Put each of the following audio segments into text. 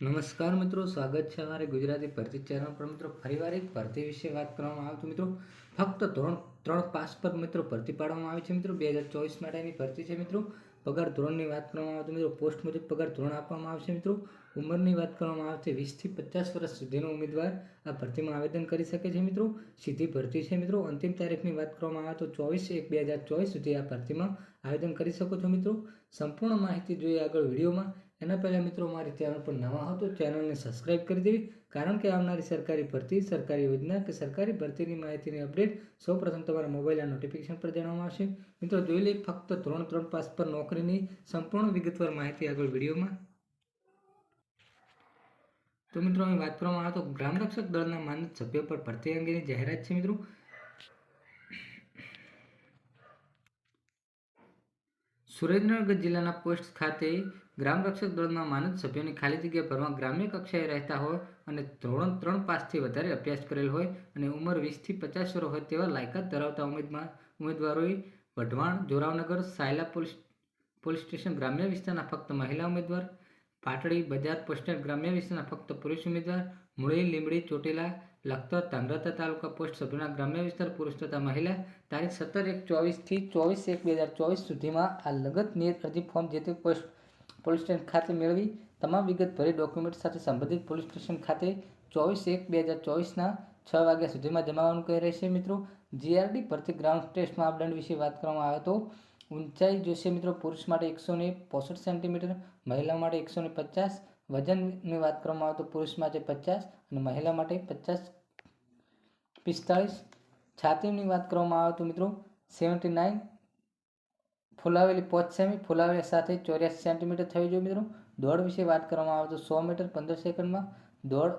નમસ્કાર મિત્રો, સ્વાગત છે અમારે ગુજરાતી ભરતી ચેનલ પર. મિત્રો, ફરીવાર એક ભરતી વિશે વાત કરવામાં આવે તો મિત્રો, ફક્ત ધોરણ ત્રણ પાસ પર મિત્રો ભરતી પાડવામાં આવે છે મિત્રો. બે હજાર ચોવીસ માટેની ભરતી છે મિત્રો. પગાર ધોરણની વાત કરવામાં આવે તો મિત્રો, પોસ્ટ મુજબ પગાર ધોરણ આપવામાં આવશે મિત્રો. ઉંમરની વાત કરવામાં આવે છે વીસથી પચાસ વર્ષ સુધીનો ઉમેદવાર આ ભરતીમાં આવેદન કરી શકે છે મિત્રો. સીધી ભરતી છે મિત્રો. અંતિમ તારીખની વાત કરવામાં આવે તો ચોવીસ એક બે હજાર ચોવીસ સુધી આ ભરતીમાં આવેદન કરી શકો છો મિત્રો. સંપૂર્ણ માહિતી જોઈએ આગળ વિડીયોમાં. એના પહેલાં મિત્રો મારી ચેનલ પર નવા હો તો ચેનલને સબસ્ક્રાઇબ કરી દેવી. કારણ કે આવનારી સરકારી ભરતી, સરકારી યોજના કે સરકારી ભરતીની માહિતીની અપડેટ સૌપ્રથમ તમારા મોબાઈલના નોટિફિકેશન પર જણાવવામાં આવશે. મિત્રો જોઈ લઈએ ફક્ત ત્રણ ત્રણ પાસ પર નોકરીની સંપૂર્ણ વિગતવાર માહિતી આગળ વિડીયોમાં. તો મિત્રો અહીં વાત કરવામાં આવે તો ગ્રામ રક્ષક દળના માનદ સભ્યો પર ભરતી અંગેની જાહેરાત છે મિત્રો. સુરેન્દ્રનગર જિલ્લાના પોસ્ટ ખાતે ગ્રામ રક્ષક દળના માનદ સભ્યોની ખાલી જગ્યા ભરવા ગ્રામ્ય કક્ષાએ રહેતા હોય અને ધોરણ ત્રણ પાસથી વધારે અભ્યાસ કરેલ હોય અને ઉંમર વીસથી પચાસ વર્ષ હોય તેવા લાયકાત ધરાવતા ઉમેદવાર ઉમેદવારોએ Wadhwan, Joravarnagar, Sayla police police station ગ્રામ્ય વિસ્તારના ફક્ત મહિલા ઉમેદવાર, પાટડી બજાર પોસ્ટર ગ્રામ્ય વિસ્તારના ફક્ત પુરુષ ઉમેદવાર મૂળી લીંબડી, ચોટીલા, લખતર ધાંગ્રતા તાલુકા પોસ્ટ સભ્યોના ગ્રામ્ય વિસ્તાર પુરુષ તથા મહિલા, તારીખ સત્તર એક ચોવીસથી ચોવીસ એક બે હજાર ચોવીસ સુધીમાં આ લગત નિયત અરજી ફોર્મ જે તે પોસ્ટ પોલીસ સ્ટેશન ખાતે મેળવી તમામ વિગત ભરી ડોક્યુમેન્ટ સાથે સંબંધિત પોલીસ સ્ટેશન ખાતે ચોવીસ એક બે હજાર ચોવીસના છ વાગ્યા સુધીમાં જમાવવાનું કહી રહેશે મિત્રો જીઆરડી ભરતી ગ્રાઉન્ડ ટેસ્ટ માપદંડ વિશે વાત કરવામાં આવે તો, ઊંચાઈ જોશે મિત્રો, પુરુષ માટે એકસો ને પોસઠ સેન્ટીમીટર, મહિલા માટે એકસો ને પચાસ, વજનની વાત કરવામાં આવે તો પુરુષ માટે પચાસ અને મહિલા માટે પચાસ પિસ્તાળીસ છાતીની વાત કરવામાં આવે તો મિત્રો, સેવન્ટી નાઇન ફુલાવેલી પોચ સેમી ફુલાવેલી સાથે ચોર્યાસી સેન્ટીમીટર થવી જોઈએ મિત્રો. દોડ વિશે વાત કરવામાં આવે તો સો મીટર પંદર સેકન્ડમાં. દોડ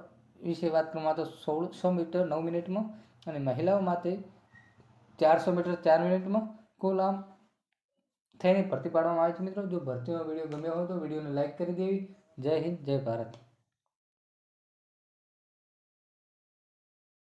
વિશે વાત કરવામાં આવે તો સોળ સો મીટર નવ મિનિટમાં. અને મહિલાઓ માટે ચારસો મીટર ચાર મિનિટમાં. કુલ આમ થઈને ભરતી પાડવામાં આવે છે મિત્રો. જો ભરતીનો વીડિયો ગમ્યો હોય તો વિડીયોને લાઇક કરી દેવી. જય હિન્દ, જય ભારત.